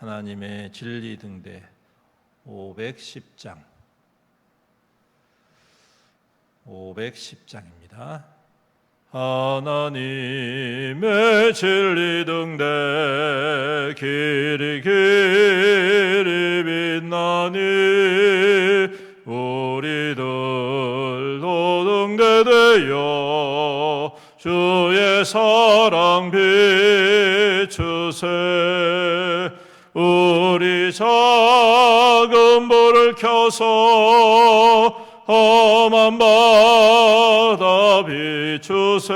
하나님의 진리 등대 510장 510장입니다. 하나님의 진리 등대 길이 길 켜서. 험한 바다 비추세.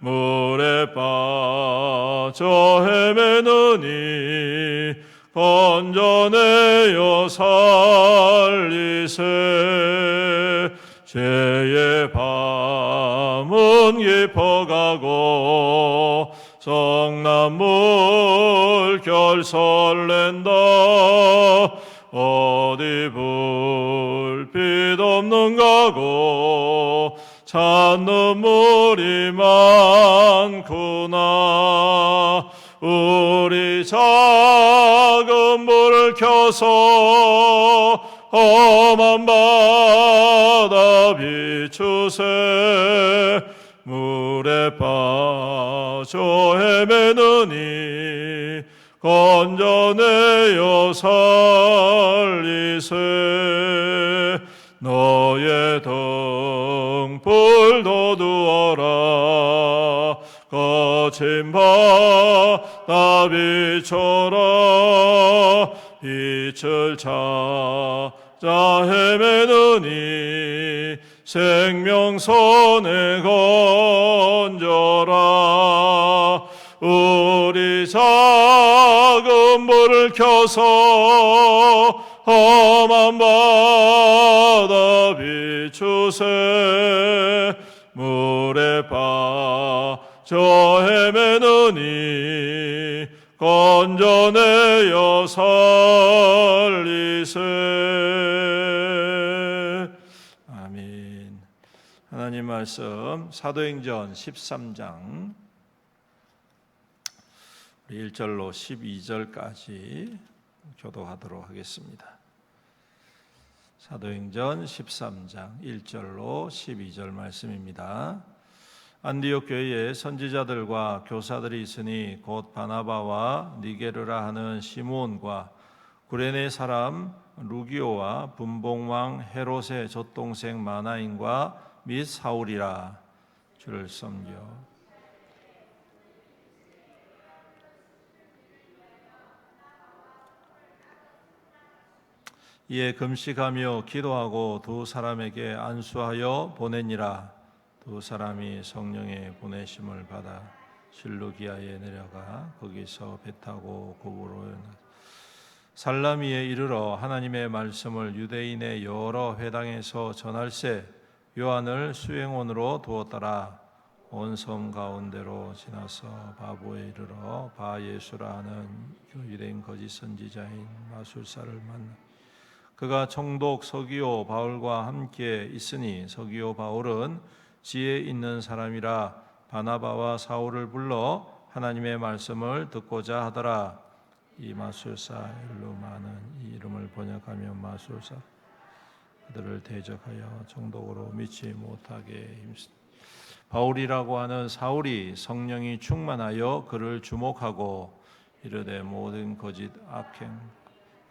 물에 빠져 헤매느니 건져내어 살리세. 죄의 밤은 깊어가고 성남물 결설낸다 어디 불빛 없는 가고 찬 눈물이 많구나. 우리 작은 불을 켜서 험한 바다 비추세. 물에 빠져 헤매느니 건져내어 살리세. 너의 등불 도 두어라. 거친 바다 비춰라. 빛을 찾아 헤매느니 생명선에 건져라. 우리 작 은 불을 켜서 험한 바다 비추세 물에 빠져 헤매느니 건져내어 살리세. 아멘. 하나님 말씀 사도행전 13장 1절로 12절까지 교도하도록 하겠습니다. 사도행전 13장 1절로 12절 말씀입니다. 안디옥 교회에 선지자들과 교사들이 있으니 곧 바나바와 니게르라 하는 시몬과 구레네 사람 루기오와 분봉왕 헤롯의 젖동생 마나인과 및 사울이라 주를 섬겨 이에 금식하며 기도하고 두 사람에게 안수하여 보내니라. 두 사람이 성령의 보내심을 받아 실루기아에 내려가 거기서 배 타고 고부로 살라미에 이르러 하나님의 말씀을 유대인의 여러 회당에서 전할세 요한을 수행원으로 두었더라. 온 섬 가운데로 지나서 바보에 이르러 바 예수라 하는 유대인 거짓 선지자인 마술사를 만나 그가 총독 서기오 바울과 함께 있으니 서기오 바울은 지혜 있는 사람이라 바나바와 사울을 불러 하나님의 말씀을 듣고자 하더라. 이 마술사 일루마는 이 이름을 번역하며 마술사 그들을 대적하여 총독으로 믿지 못하게 힘쓰. 바울이라고 하는 사울이 성령이 충만하여 그를 주목하고 이르되 모든 거짓 악행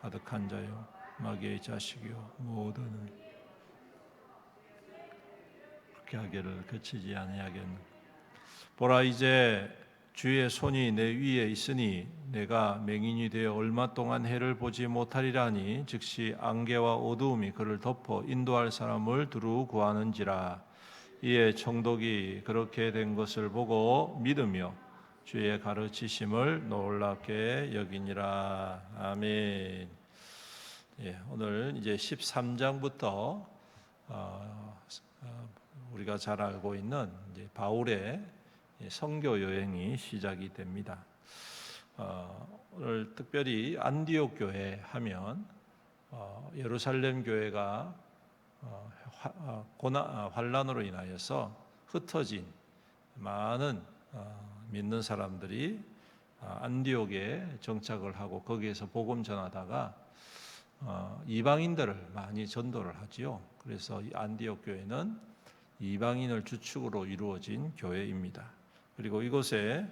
가득한 자요 마귀의 자식이요 모든 그렇게 하기를 그치지 아니하겠는 보라 이제 주의 손이 내 위에 있으니 내가 맹인이 되어 얼마 동안 해를 보지 못하리라니 즉시 안개와 어두움이 그를 덮어 인도할 사람을 두루 구하는지라. 이에 총독이 그렇게 된 것을 보고 믿으며 주의 가르치심을 놀랍게 여기니라. 아멘. 예, 오늘 이제 13장부터 어, 어, 우리가 잘 알고 있는 바울의 선교 여행이 시작이 됩니다. 어, 오늘 특별히 안디옥 교회 하면 어, 예루살렘 교회가 고난, 어, 환란으로 인하여서 흩어진 많은 어, 믿는 사람들이 어, 안디옥에 정착을 하고 거기에서 복음 전하다가 어, 이방인들을 많이 전도를 하지요. 그래서 이 안디옥 교회는 이방인을 주축으로 이루어진 교회입니다. 그리고 이곳에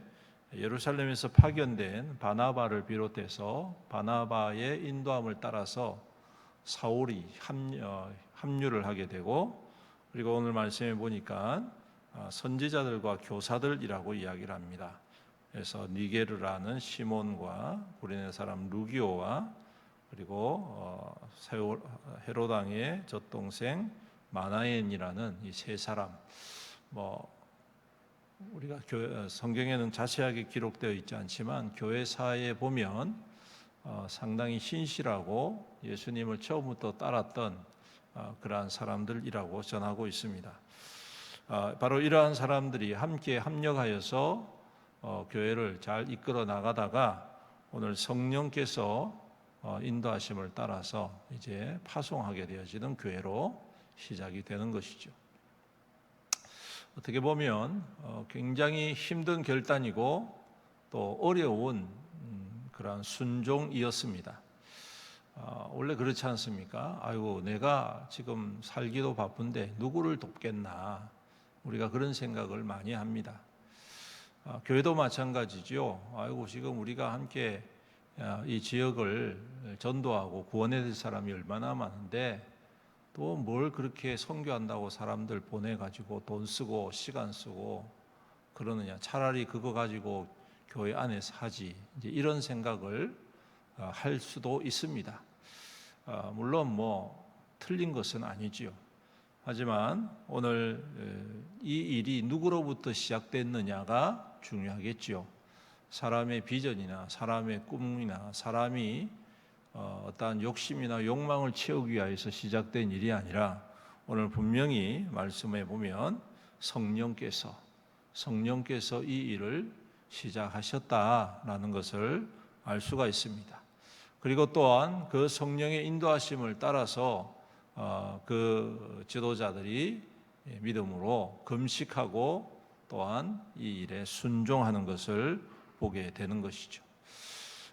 예루살렘에서 파견된 바나바를 비롯해서 바나바의 인도함을 따라서 사울이 합류, 어, 합류를 하게 되고 그리고 오늘 말씀에 보니까 아, 선지자들과 교사들이라고 이야기를 합니다. 그래서 니게르라는 시몬과 구레네 사람 루기오와 그리고 어, 세월- 헤로당의 젖동생 마나엔이라는 이 세 사람 뭐 우리가 교회, 어, 성경에는 자세하게 기록되어 있지 않지만 교회사에 보면 어, 상당히 신실하고 예수님을 처음부터 따랐던 어, 그러한 사람들이라고 전하고 있습니다. 어, 바로 이러한 사람들이 함께 합력하여서 어, 교회를 잘 이끌어 나가다가 오늘 성령께서 어, 인도하심을 따라서 이제 파송하게 되어지는 교회로 시작이 되는 것이죠. 어떻게 보면 어, 굉장히 힘든 결단이고 또 어려운 음, 그러한 순종이었습니다. 어, 원래 그렇지 않습니까? 아이고 내가 지금 살기도 바쁜데 누구를 돕겠나 우리가 그런 생각을 많이 합니다. 어, 교회도 마찬가지죠. 아이고 지금 우리가 함께 어, 이 지역을 전도하고 구원해야 될 사람이 얼마나 많은데 또 뭘 그렇게 선교한다고 사람들 보내 가지고 돈 쓰고 시간 쓰고 그러느냐 차라리 그거 가지고 교회 안에서 하지 이제 이런 생각을 어, 할 수도 있습니다. 어, 물론 뭐 틀린 것은 아니지요. 하지만 오늘 에, 이 일이 누구로부터 시작됐느냐가 중요하겠지요. 사람의 비전이나 사람의 꿈이나 사람이 어, 어떠한 욕심이나 욕망을 채우기 위해서 시작된 일이 아니라 오늘 분명히 말씀해 보면 성령께서 성령께서 이 일을 시작하셨다라는 것을 알 수가 있습니다. 그리고 또한 그 성령의 인도하심을 따라서 어, 그 지도자들이 믿음으로 금식하고 또한 이 일에 순종하는 것을 보게 되는 것이죠.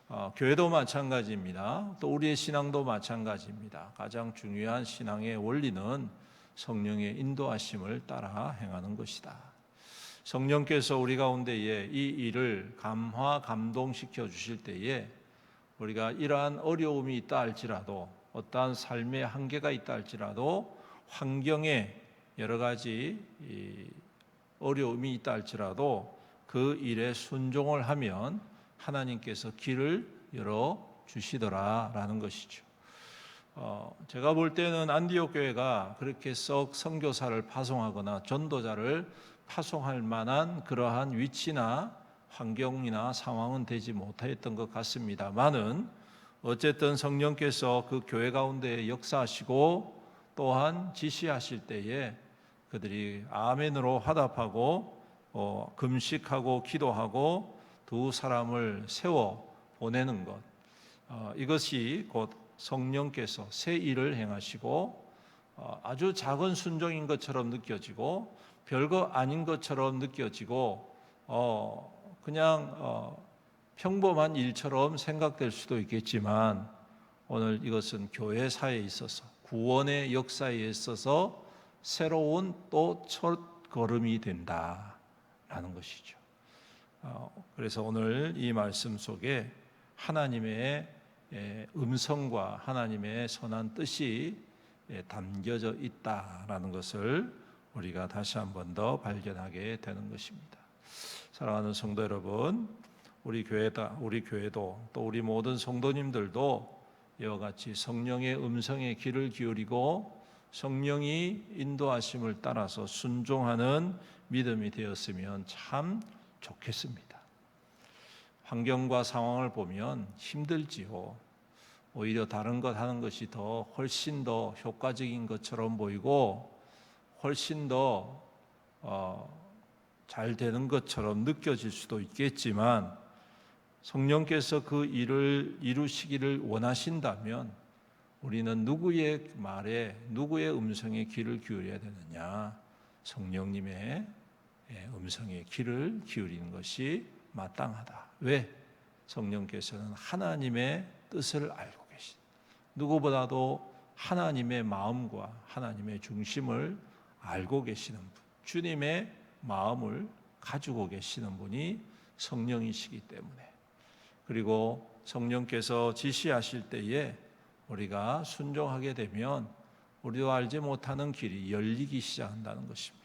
어, 교회도 마찬가지입니다. 또 우리의 신앙도 마찬가지입니다. 가장 중요한 신앙의 원리는 성령의 인도하심을 따라 행하는 것이다. 성령께서 우리 가운데에 이 일을 감화 감동시켜 주실 때에 우리가 이러한 어려움이 있다 할지라도 어떠한 삶의 한계가 있다 할지라도 환경에 여러 가지 이 어려움이 있다 할지라도 그 일에 순종을 하면 하나님께서 길을 열어 주시더라라는 것이죠. 어, 제가 볼 때는 안디옥 교회가 그렇게 썩 선교사를 파송하거나 전도자를 파송할 만한 그러한 위치나 환경이나 상황은 되지 못했던 것 같습니다만은 어쨌든 성령께서 그 교회 가운데 역사하시고 또한 지시하실 때에 그들이 아멘으로 화답하고 어, 금식하고 기도하고 두 사람을 세워 보내는 것. 어, 이것이 곧 성령께서 새 일을 행하시고 어, 아주 작은 순종인 것처럼 느껴지고 별거 아닌 것처럼 느껴지고 어, 그냥 어, 평범한 일처럼 생각될 수도 있겠지만 오늘 이것은 교회사에 있어서 구원의 역사에 있어서 새로운 또 첫 걸음이 된다 라는 것이죠. 어, 그래서 오늘 이 말씀 속에 하나님의 예, 음성과 하나님의 선한 뜻이 예, 담겨져 있다라는 것을 우리가 다시 한 번 더 발견하게 되는 것입니다. 사랑하는 성도 여러분, 우리 교회다, 우리 교회도 또 우리 모든 성도님들도 이와 같이 성령의 음성에 귀를 기울이고 성령이 인도하심을 따라서 순종하는 믿음이 되었으면 참 좋겠습니다. 환경과 상황을 보면 힘들지요. 오히려 다른 것 하는 것이 더 훨씬 더 효과적인 것처럼 보이고 훨씬 더 어, 잘 되는 것처럼 느껴질 수도 있겠지만 성령께서 그 일을 이루시기를 원하신다면 우리는 누구의 말에 누구의 음성에 귀를 기울여야 되느냐? 성령님의 예, 음성에 귀를 기울이는 것이 마땅하다. 왜? 성령께서는 하나님의 뜻을 알고 계신 누구보다도 하나님의 마음과 하나님의 중심을 알고 계시는 분, 주님의 마음을 가지고 계시는 분이 성령이시기 때문에 그리고 성령께서 지시하실 때에 우리가 순종하게 되면 우리도 알지 못하는 길이 열리기 시작한다는 것입니다.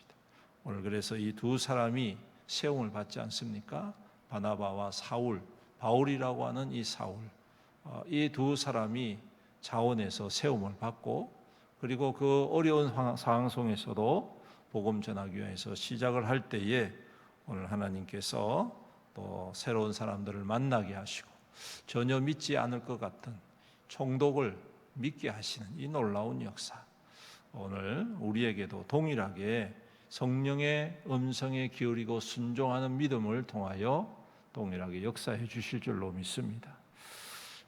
오늘 그래서 이 두 사람이 세움을 받지 않습니까? 바나바와 사울, 바울이라고 하는 이 사울, 어, 이두 사람이 자원에서 세움을 받고 그리고 그 어려운 상황 속에서도 복음 전하기 위해서 시작을 할 때에 오늘 하나님께서 또 새로운 사람들을 만나게 하시고 전혀 믿지 않을 것 같은 총독을 믿게 하시는 이 놀라운 역사. 오늘 우리에게도 동일하게 성령의 음성에 기울이고 순종하는 믿음을 통하여 동일하게 역사해 주실 줄로 믿습니다.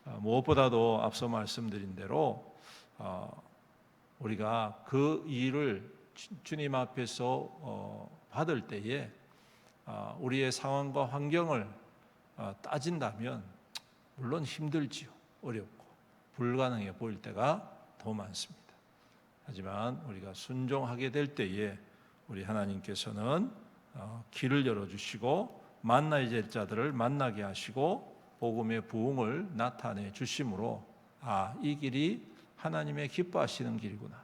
어, 무엇보다도 앞서 말씀드린 대로 어, 우리가 그 일을 주님 앞에서 어, 받을 때에 우리의 상황과 환경을 따진다면 물론 힘들지요, 어렵고 불가능해 보일 때가 더 많습니다. 하지만 우리가 순종하게 될 때에 우리 하나님께서는 길을 열어 주시고 만나야 될 자들을 만나게 하시고 복음의 부흥을 나타내 주심으로 아, 이 길이 하나님의 기뻐하시는 길이구나.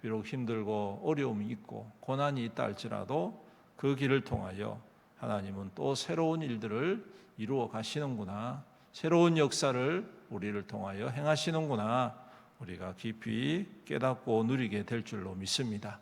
비록 힘들고 어려움이 있고 고난이 있다 할지라도 그 길을 통하여 하나님은 또 새로운 일들을 이루어 가시는구나. 새로운 역사를 우리를 통하여 행하시는구나. 우리가 깊이 깨닫고 누리게 될 줄로 믿습니다.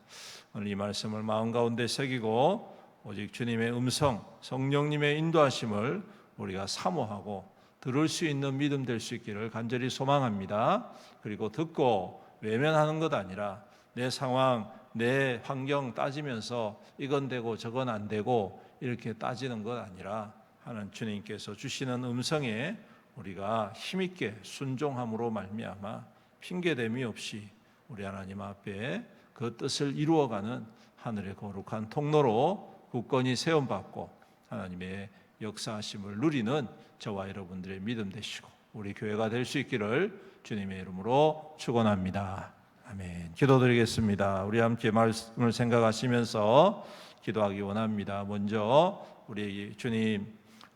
오늘 이 말씀을 마음 가운데 새기고 오직 주님의 음성, 성령님의 인도하심을 우리가 사모하고 들을 수 있는 믿음 될 수 있기를 간절히 소망합니다. 그리고 듣고 외면하는 것 아니라 내 상황, 내 환경 따지면서 이건 되고 저건 안 되고 이렇게 따지는 것 아니라 하는 주님께서 주시는 음성에 우리가 힘있게 순종함으로 말미암아 핑계됨이 없이 우리 하나님 앞에 그 뜻을 이루어가는 하늘의 거룩한 통로로 굳건히 세움받고 하나님의 역사하심을 누리는 저와 여러분들의 믿음 되시고 우리 교회가 될 수 있기를 주님의 이름으로 축원합니다. 아멘. 기도드리겠습니다. 우리 함께 말씀을 생각하시면서 기도하기 원합니다. 먼저 우리 주님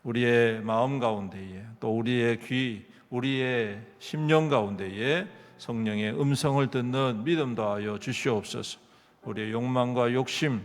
우리의 마음 가운데에 또 우리의 귀 우리의 심령 가운데에 성령의 음성을 듣는 믿음 더하여 주시옵소서. 우리의 욕망과 욕심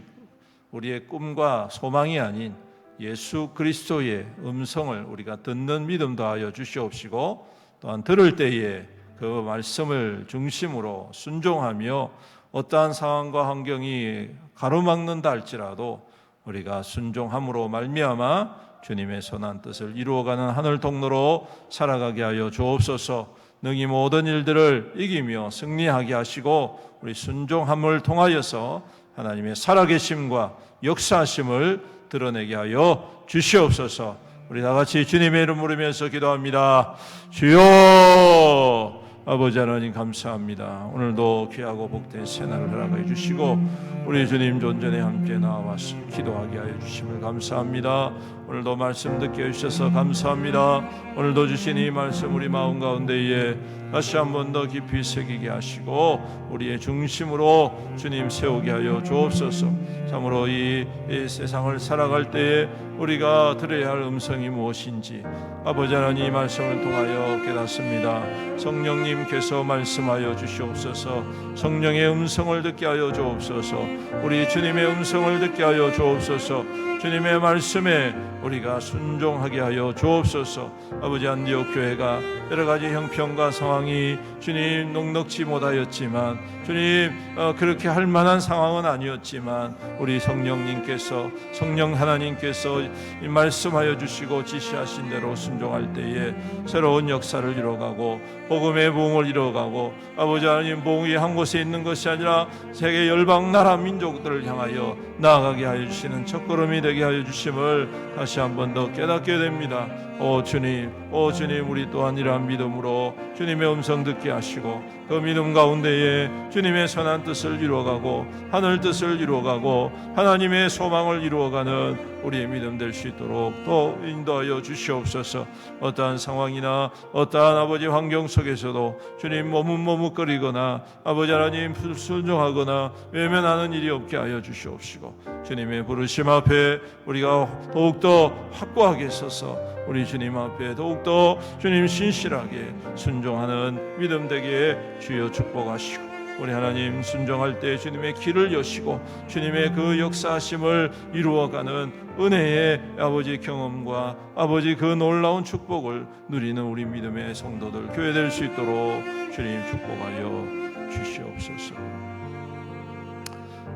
우리의 꿈과 소망이 아닌 예수 그리스도의 음성을 우리가 듣는 믿음 더하여 주시옵시고 또한 들을 때에 그 말씀을 중심으로 순종하며 어떠한 상황과 환경이 가로막는다 할지라도 우리가 순종함으로 말미암아 주님의 선한 뜻을 이루어가는 하늘 통로로 살아가게 하여 주옵소서. 능히 모든 일들을 이기며 승리하게 하시고 우리 순종함을 통하여서 하나님의 살아계심과 역사하심을 드러내게 하여 주시옵소서. 우리 다 같이 주님의 이름 부르면서 기도합니다. 주여 아버지 하나님 감사합니다. 오늘도 귀하고 복된 새날을 허락해 주시고 우리 주님 존전에 함께 나와서 기도하게 하여 주심을 감사합니다. 오늘도 말씀 듣게 해주셔서 감사합니다. 오늘도 주신 이 말씀 우리 마음 가운데에 다시 한 번 더 깊이 새기게 하시고 우리의 중심으로 주님 세우게 하여 주옵소서. 참으로 이, 이 세상을 살아갈 때에 우리가 들어야 할 음성이 무엇인지 아버지 하나님 이 말씀을 통하여 깨닫습니다. 성령님께서 말씀하여 주시옵소서. 성령의 음성을 듣게 하여 주옵소서. 우리 주님의 음성을 듣게 하여 주옵소서. 주님의 말씀에 우리가 순종하게 하여 주옵소서. 아버지 안디옥 교회가 여러 가지 형편과 상황이 주님 녹록지 못하였지만 주님 어, 그렇게 할 만한 상황은 아니었지만 우리 성령님께서 성령 하나님께서 이 말씀하여 주시고 지시하신 대로 순종할 때에 새로운 역사를 이뤄가고 복음의 부흥을 이뤄가고 아버지 하나님 복음이 한 곳에 있는 것이 아니라 세계 열방 나라 민족들을 향하여 나아가게 하여 주시는 첫걸음이 되게 하여 주심을 다시 한 번 더 깨닫게 됩니다. 오 주님, 오 주님, 우리 또한 이러한 믿음으로 주님의 음성 듣게 하시고 그 믿음 가운데에 주님의 선한 뜻을 이루어가고 하늘 뜻을 이루어가고 하나님의 소망을 이루어가는 우리의 믿음 될 수 있도록 또 인도하여 주시옵소서. 어떠한 상황이나 어떠한 아버지 환경 속에서도 주님 머뭇머뭇거리거나 아버지 하나님 순종하거나 외면하는 일이 없게 하여 주시옵시고 주님의 부르심 앞에 우리가 더욱더 확고하게 서서 우리 주님 앞에 더욱더 주님 신실하게 순종하는 믿음 되게 주여 축복하시고 우리 하나님 순종할 때 주님의 길을 여시고 주님의 그 역사하심을 이루어가는 은혜의 아버지 경험과 아버지 그 놀라운 축복을 누리는 우리 믿음의 성도들 교회 될 수 있도록 주님 축복하여 주시옵소서.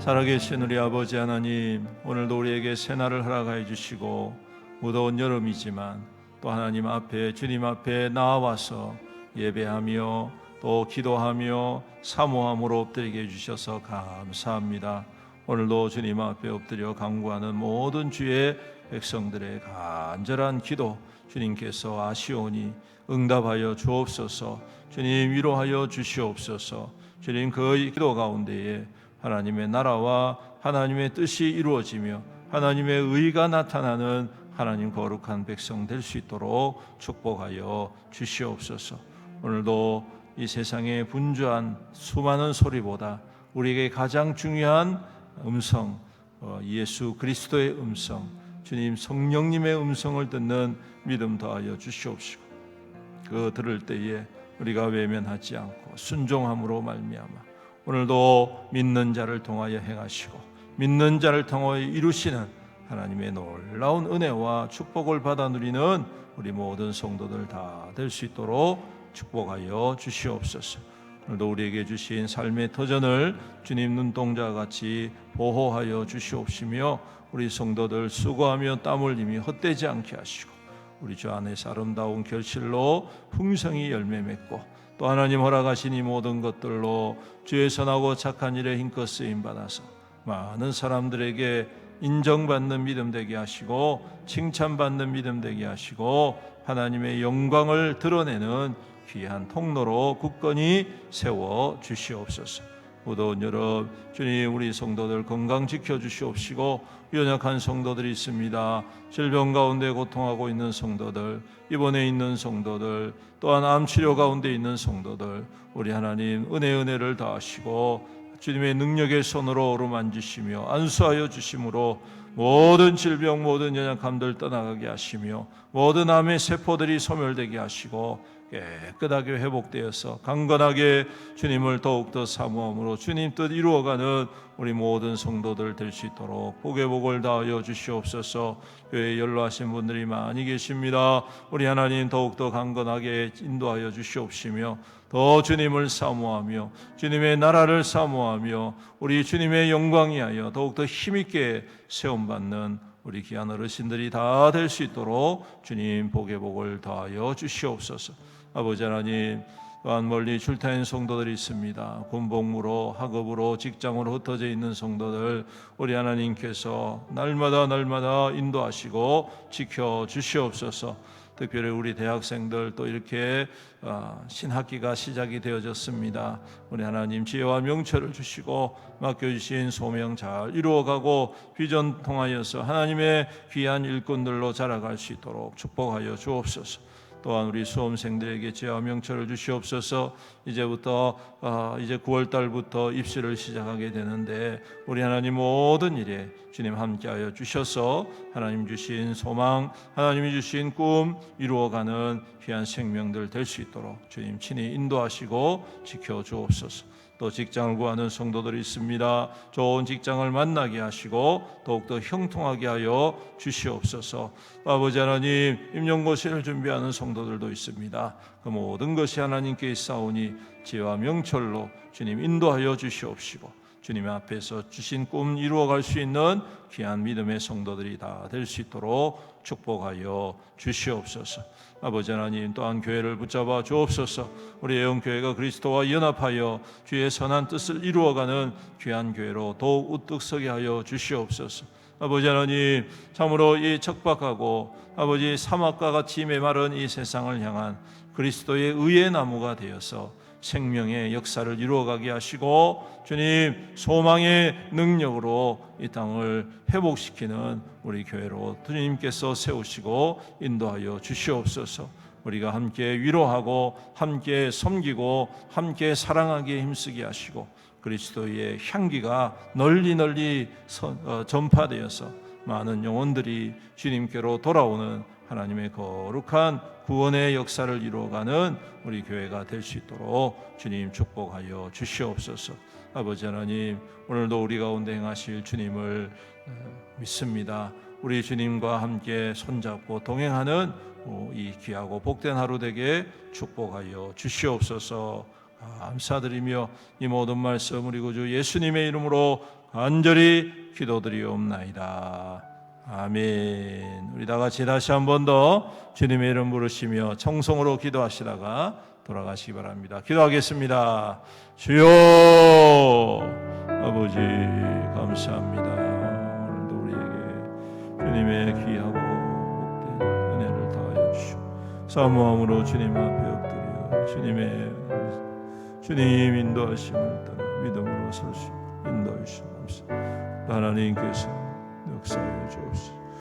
살아계신 우리 아버지 하나님 오늘도 우리에게 새날을 허락하여 주시고 무더운 여름이지만 또 하나님 앞에 주님 앞에 나와서 예배하며 또 기도하며 사모함으로 엎드리게 해주셔서 감사합니다. 오늘도 주님 앞에 엎드려 강구하는 모든 주의 백성들의 간절한 기도 주님께서 아시오니 응답하여 주옵소서 주님 위로하여 주시옵소서 주님 그 기도 가운데에 하나님의 나라와 하나님의 뜻이 이루어지며 하나님의 의가 나타나는 하나님 거룩한 백성 될 수 있도록 축복하여 주시옵소서. 오늘도 이 세상의 분주한 수많은 소리보다 우리에게 가장 중요한 음성, 어, 예수 그리스도의 음성, 주님 성령님의 음성을 듣는 믿음 더하여 주시옵시고 그 들을 때에 우리가 외면하지 않고 순종함으로 말미암아 오늘도 믿는 자를 통하여 행하시고 믿는 자를 통하여 이루시는 하나님의 놀라운 은혜와 축복을 받아 누리는 우리 모든 성도들 다 될 수 있도록 축복하여 주시옵소서. 오늘도 우리에게 주신 삶의 터전을 주님 눈동자 같이 보호하여 주시옵시며 우리 성도들 수고하며 땀 흘림이 헛되지 않게 하시고 우리 주 안에서 아름다운 결실로 풍성히 열매 맺고 또 하나님 허락하신 이 모든 것들로 주의 선하고 착한 일에 힘껏 쓰임 받아서 많은 사람들에게 인정받는 믿음 되게 하시고 칭찬받는 믿음 되게 하시고 하나님의 영광을 드러내는 귀한 통로로 굳건히 세워 주시옵소서. 무더운 여름 주님 우리 성도들 건강 지켜 주시옵시고 연약한 성도들이 있습니다. 질병 가운데 고통하고 있는 성도들, 입원해 있는 성도들, 또한 암 치료 가운데 있는 성도들, 우리 하나님 은혜 은혜를 다하시고 주님의 능력의 손으로 어루만지시며 안수하여 주심으로 모든 질병 모든 연약함들 떠나가게 하시며 모든 암의 세포들이 소멸되게 하시고 깨끗하게 회복되어서 강건하게 주님을 더욱더 사모함으로 주님 뜻 이루어가는 우리 모든 성도들 될 수 있도록 복의 복을 다하여 주시옵소서. 교회에 연로하신 분들이 많이 계십니다. 우리 하나님 더욱더 강건하게 인도하여 주시옵시며 더 주님을 사모하며 주님의 나라를 사모하며 우리 주님의 영광이 하여 더욱더 힘있게 세움받는 우리 귀한 어르신들이 다 될 수 있도록 주님 복의 복을 다하여 주시옵소서 아버지 하나님 또한 멀리 출타인 성도들이 있습니다. 군복무로 학업으로 직장으로 흩어져 있는 성도들 우리 하나님께서 날마다 날마다 인도하시고 지켜 주시옵소서. 특별히 우리 대학생들 또 이렇게 어, 신학기가 시작이 되어졌습니다. 우리 하나님 지혜와 명철을 주시고 맡겨주신 소명 잘 이루어가고 비전 통하여서 하나님의 귀한 일꾼들로 자라갈 수 있도록 축복하여 주옵소서. 또한 우리 수험생들에게 제와 명철을 주시옵소서. 이제부터 아, 이제 9월 달부터 입시를 시작하게 되는데 우리 하나님 모든 일에 주님 함께하여 주셔서 하나님 주신 소망, 하나님이 주신 꿈 이루어가는 귀한 생명들 될 수 있도록 주님 친히 인도하시고 지켜 주옵소서. 또 직장을 구하는 성도들이 있습니다. 좋은 직장을 만나게 하시고 더욱더 형통하게 하여 주시옵소서. 아버지 하나님 임용고시를 준비하는 성도들도 있습니다. 그 모든 것이 하나님께 있사오니 지혜와 명철로 주님 인도하여 주시옵시고 주님 앞에서 주신 꿈 이루어갈 수 있는 귀한 믿음의 성도들이 다 될 수 있도록 축복하여 주시옵소서. 아버지 하나님 또한 교회를 붙잡아 주옵소서. 우리 애용 교회가 그리스도와 연합하여 주의 선한 뜻을 이루어가는 귀한 교회로 더욱 우뚝 서게 하여 주시옵소서. 아버지 하나님 참으로 이 척박하고 아버지 사막과 같이 메마른 이 세상을 향한 그리스도의 의의 나무가 되어서 생명의 역사를 이루어가게 하시고 주님 소망의 능력으로 이 땅을 회복시키는 우리 교회로 주님께서 세우시고 인도하여 주시옵소서. 우리가 함께 위로하고 함께 섬기고 함께 사랑하기에 힘쓰게 하시고 그리스도의 향기가 널리 널리 선- 어, 전파되어서 많은 영혼들이 주님께로 돌아오는 하나님의 거룩한 구원의 역사를 이루어가는 우리 교회가 될 수 있도록 주님 축복하여 주시옵소서. 아버지 하나님 오늘도 우리 가운데 행하실 주님을 어, 믿습니다. 우리 주님과 함께 손잡고 동행하는 어, 이 귀하고 복된 하루 되게 축복하여 주시옵소서. 감사드리며 이 모든 말씀 우리 구주 예수님의 이름으로 간절히 기도드리옵나이다. 아멘. 우리 다 같이 다시 한 번 더 주님의 이름 부르시며 청송으로 기도하시다가 돌아가시기 바랍니다. 기도하겠습니다. 주여 아버지 감사합니다. 오늘도 우리에게 주님의 귀하고 복된 은혜를 더하여 주시고 사모함으로 주님 앞에 엎드려 주님의 주님 인도하심을 따라 믿음으로 설수 인도해 주시옵소서. 하나님께서 역사해 주옵소서.